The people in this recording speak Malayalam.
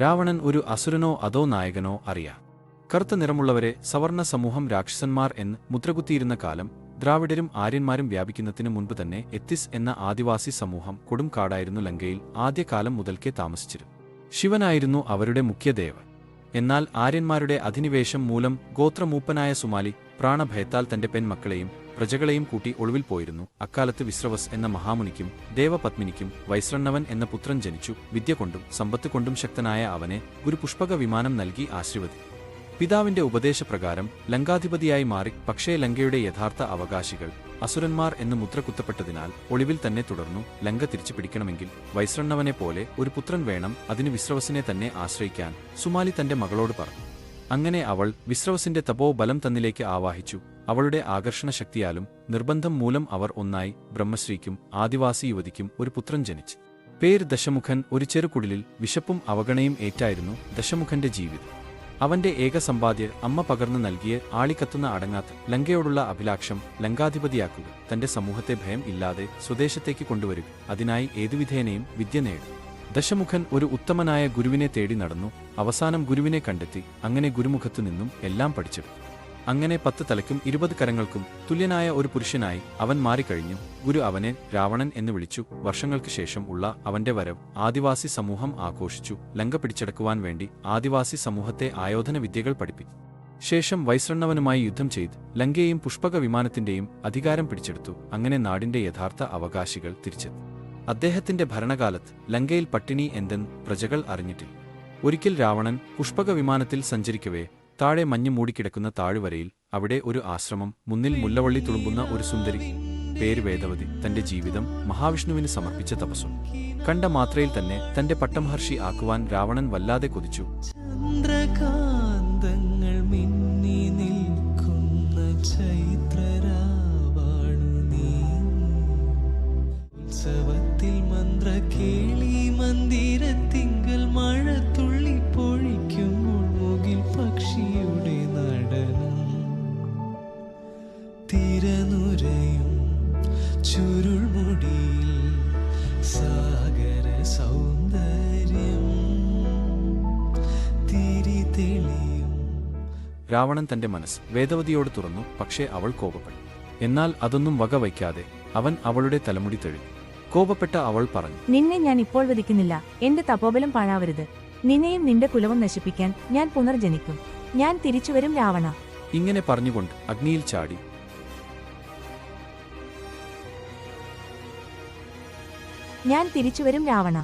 രാവണൻ ഒരു അസുരനോ അതോ നായകനോ അറിയാം. കറുത്ത നിറമുള്ളവരെ സവർണ സമൂഹം രാക്ഷസന്മാർ എന്ന് മുദ്രകുത്തിയിരുന്ന കാലം ദ്രാവിഡരും ആര്യന്മാരും വ്യാപിക്കുന്നതിനു മുൻപ് തന്നെ എത്തിസ് എന്ന ആദിവാസി സമൂഹം കൊടുംകാടായിരുന്നു ലങ്കയിൽ ആദ്യകാലം മുതൽക്കേ താമസിച്ചിരുന്നു ശിവനായിരുന്നു അവരുടെ മുഖ്യദേവൻ. എന്നാൽ ആര്യന്മാരുടെ അധിനിവേശം മൂലം ഗോത്രമൂപ്പനായ സുമാലി പ്രാണഭയത്താൽ തന്റെ പെൺമക്കളെയും പ്രജകളെയും കൂട്ടി ഒളിവിൽ പോയിരുന്നു. അക്കാലത്ത് വിശ്രവസ് എന്ന മഹാമുനിക്കും ദേവപത്മിനിക്കും വൈശ്രണ്ണവൻ എന്ന പുത്രൻ ജനിച്ചു. വിദ്യ കൊണ്ടും സമ്പത്ത് കൊണ്ടും ശക്തനായ അവനെ ഒരു പുഷ്പക വിമാനം നൽകി ആശീർവദി പിതാവിന്റെ ഉപദേശപ്രകാരം ലങ്കാധിപതിയായി മാറി. പക്ഷേ ലങ്കയുടെ യഥാർത്ഥ അവകാശികൾ അസുരന്മാർ എന്ന് മുദ്ര കുത്തപ്പെട്ടതിനാൽ ഒളിവിൽ തന്നെ തുടർന്നു. ലങ്ക തിരിച്ചു പിടിക്കണമെങ്കിൽ വൈശ്രണ്ണവനെ പോലെ ഒരു പുത്രൻ വേണം. അതിന് വിശ്രവസിനെ തന്നെ ആശ്രയിക്കാൻ സുമാലി തന്റെ മകളോട് പറഞ്ഞു. അങ്ങനെ അവൾ വിശ്രവസിന്റെ തപോ ബലം തന്നിലേക്ക് ആവാഹിച്ചു. അവളുടെ ആകർഷണശക്തിയാലും നിർബന്ധം മൂലം അവർ ഒന്നായി ബ്രഹ്മശ്രീക്കും ആദിവാസി യുവതിക്കും ഒരു പുത്രൻ ജനിച്ച്. പേര് ദശമുഖൻ ഒരു ചെറുകുടിലിൽ വിശപ്പും അവഗണയും ഏറ്റായിരുന്നു ദശമുഖന്റെ ജീവിതം. അവന്റെ ഏക സമ്പാദ്യ അമ്മ പകർന്നു നൽകിയ ആളിക്കത്തുന്ന അടങ്ങാത്ത ലങ്കയോടുള്ള അഭിലാഷം ലങ്കാധിപതിയാക്കുക തന്റെ സമൂഹത്തെ ഭയം ഇല്ലാതെ സ്വദേശത്തേക്ക് കൊണ്ടുവരിക അതിനായി ഏതുവിധേനയും വിദ്യ നേടും. ദശമുഖൻ ഒരു ഉത്തമനായ ഗുരുവിനെ തേടി നടന്നു അവസാനം ഗുരുവിനെ കണ്ടെത്തി അങ്ങനെ ഗുരുമുഖത്തു നിന്നും എല്ലാം പഠിച്ചു അങ്ങനെ പത്ത് തലയ്ക്കും ഇരുപത് കരങ്ങൾക്കും തുല്യനായ ഒരു പുരുഷനായി അവൻ മാറിക്കഴിഞ്ഞു. ഗുരു അവനെ രാവണൻ എന്ന് വിളിച്ചു. വർഷങ്ങൾക്ക് ശേഷം ഉള്ള അവന്റെ വരവ് ആദിവാസി സമൂഹം ആഘോഷിച്ചു. ലങ്ക പിടിച്ചെടുക്കുവാൻ വേണ്ടി ആദിവാസി സമൂഹത്തെ ആയോധന വിദ്യകൾ പഠിപ്പിച്ചു ശേഷം വൈശ്രണ്ണവനുമായി യുദ്ധം ചെയ്ത് ലങ്കയെയും പുഷ്പക വിമാനത്തിന്റെയും അധികാരം പിടിച്ചെടുത്തു. അങ്ങനെ നാടിന്റെ യഥാർത്ഥ അവകാശികൾ തിരിച്ചെത്തി. അദ്ദേഹത്തിന്റെ ഭരണകാലത്ത് ലങ്കയിൽ പട്ടിണി എന്തെന്ന് പ്രജകൾ അറിഞ്ഞിട്ടില്ല. ഒരിക്കൽ രാവണൻ പുഷ്പക വിമാനത്തിൽ സഞ്ചരിക്കവേ താഴെ മഞ്ഞ് മൂടിക്കിടക്കുന്ന താഴ്വരയിൽ അവിടെ ഒരു ആശ്രമം മുന്നിൽ മുല്ലവള്ളി തുളുമ്പുന്ന ഒരു സുന്ദരി. പേര് വേദവതി. തന്റെ ജീവിതം മഹാവിഷ്ണുവിന് സമർപ്പിച്ച തപസ്സു. കണ്ട മാത്രയിൽ തന്നെ തന്റെ പട്ടമഹർഷി ആക്കുവാൻ രാവണൻ വല്ലാതെ കൊതിച്ചു. ചന്ദ്രകാന്തങ്ങൾ ചൈത്രരാവാണു നീ. ഉത്സവത്തിൽ മന്ത്ര തിരനുരയും ചുരുൾമുടിയിൽ സാഗര സൗന്ദര്യം തിരി തെളിയും. രാവണൻ തന്റെ മനസ്സ് വേദവതിയോട് തുറന്നു പക്ഷേ അവൾ കോപപ്പെട്ടു. എന്നാൽ അതൊന്നും വകവയ്ക്കാതെ അവൻ അവളുടെ തലമുടി തഴുകി. കോപപ്പെട്ട അവൾ പറഞ്ഞു നിന്നെ ഞാൻ ഇപ്പോൾ വധിക്കുന്നില്ല. എന്റെ തപോബലം പാഴാവരുത്. നിന്നെയും നിന്റെ കുലവും നശിപ്പിക്കാൻ ഞാൻ പുനർജനിക്കും. ഞാൻ തിരിച്ചുവരും രാവണ. ഇങ്ങനെ പറഞ്ഞുകൊണ്ട് അഗ്നിയിൽ ചാടി ഞാൻ തിരിച്ചുവരും രാവണ